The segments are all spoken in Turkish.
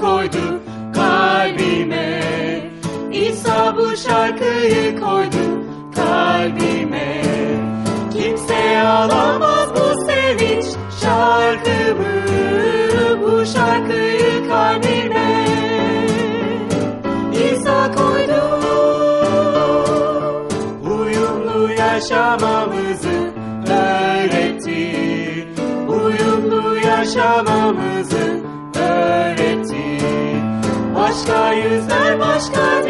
koydu kalbime. İsa bu şarkıyı koydu kalbime. Kimse alamaz bu sevinç şarkımı Bu şarkıyı kalbime. İsa koydu Uyumlu yaşamamızı öğretti. Uyumlu yaşamamızı öğretti Başka yüzler, başka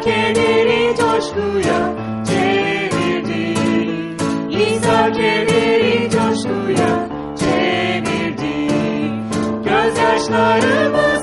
kendini coşkuya çevirdi. İsa kendini coşkuya çevirdi. Gözyaşlarımı